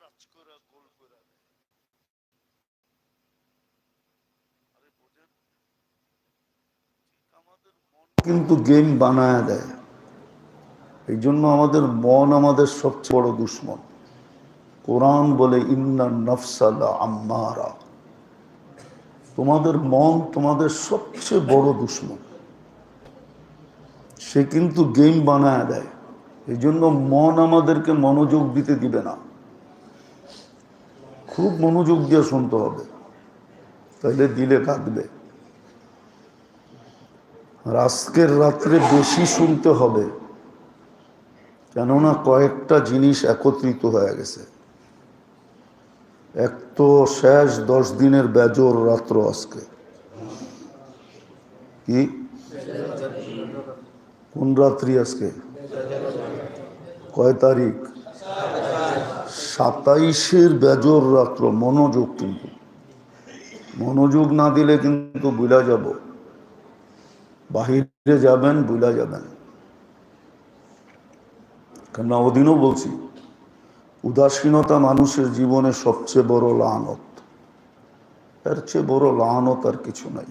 Touch করে, গোল করে কিন্তু গেম বানায় দেয়। এই জন্য আমাদের মন আমাদের সবচেয়ে বড় দুশ্মন। কোরআন বলে, ইন্না নফসালা আম্মারা। তোমাদের মন তোমাদের সবচেয়ে বড় দুশ্মন। সে কিন্তু গেম বানায় দেয়। এই জন্য মন আমাদেরকে মনোযোগ দিতে দিবে না। খুব মনোযোগ দিয়ে শুনতে হবে। তাহলে দিলে কাঁদবে। আর আজকের রাত্রে বেশি শুনতে হবে। কেননা কয়েকটা জিনিস একত্রিত হয়ে গেছে। এক তো শেষ দশ দিনের বেজর রাত্র আজকে। কি? কোন রাত্রি আজকে? কয় তারিখ? সাতাইশের বেজর রাত্র মনোযোগ কিন্তু। মনোযোগ না দিলে কিন্তু বুলা যাব। বাহিরে যাবেন বুলা যাবেন। কেননা ওদিনও বলছি, উদাসীনতা মানুষের জীবনে সবচেয়ে বড় লানত। এর চেয়ে বড় লানত আর কিছু নাই।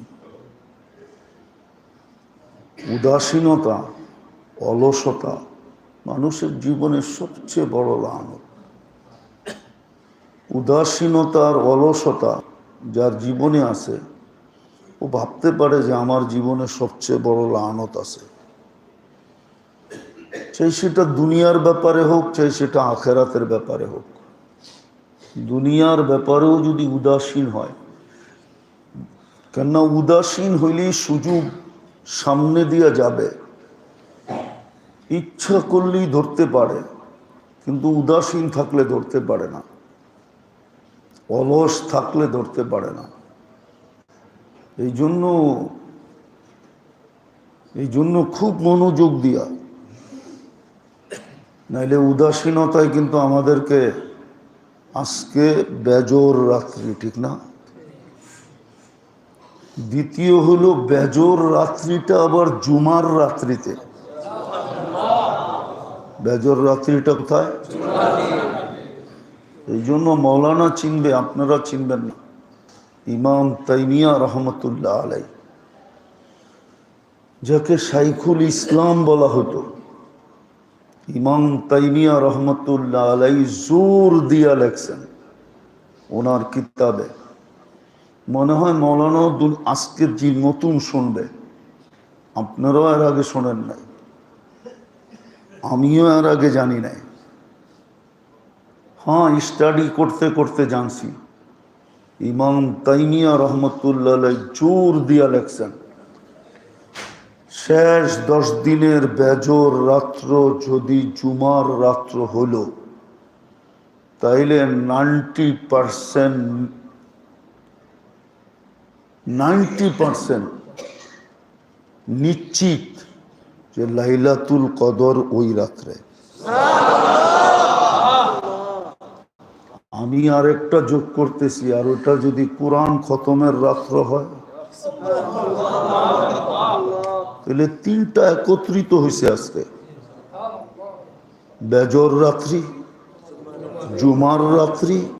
উদাসীনতা, অলসতা মানুষের জীবনের সবচেয়ে বড় লানত। উদাসীনতা আর অলসতা যার জীবনে আছে, ও ভাবতে পারে যে আমার জীবনে সবচেয়ে বড় লানত আছে। চাই সেটা দুনিয়ার ব্যাপারে হোক, চাই সেটা আখেরাতের ব্যাপারে হোক। দুনিয়ার ব্যাপারেও যদি উদাসীন হয়, কেননা উদাসীন হইলেই সুযোগ সামনে দিয়া যাবে। ইচ্ছা করলেই ধরতে পারে, কিন্তু উদাসীন থাকলে ধরতে পারে না। অলস থাকলে ধরতে পারে না। এই জন্য এই জন্য খুব মনোযোগ দিয়া। নাইলে উদাসীনতায় কিন্তু আমাদেরকে আজকে বেজোর রাত্রি, ঠিক না? দ্বিতীয় হলো বেজোর রাত্রিটা আবার জুমার রাত্রিতে। বেজর রাত্রিটা কোথায়? এই জন্য মৌলানা চিনবে, আপনারা চিনবেন না। ইমাম তাইমিয়া রহমতুল্লাহ আলাই যাকে শাইখুল ইসলাম বলা হতো, ইমাম তাইমিয়া রহমতুল্লাহ আলাই জোর দিয়া লেখছেন ওনার কিতাবে। মনে হয় মৌলানা আজকের যে নতুন শুনবে, আপনারাও এর আগে শোনেন নাই। আমিও এর আগে জানি নাই। হ্যাঁ স্টাডি করতে করতে জানছি ইমাম তাইমিয়া রহমতুল্লাহ জোর দিয়া লেখছেন শেষ দশ দিনের বেজর রাত্র যদি জুমার রাত্র হল তাইলে নাইনটি পারসেন্ট নাইনটি পারসেন্ট নিশ্চিত যে লাইলাতুল কদর ওই রাত্রে আমি আর একটা যোগ করতেছি, আর ওটা যদি কোরআন খতমের রাত্র হয়, তাহলে তিনটা একত্রিত হয়েছে আজকে। বেজর রাত্রি, জুমার রাত্রি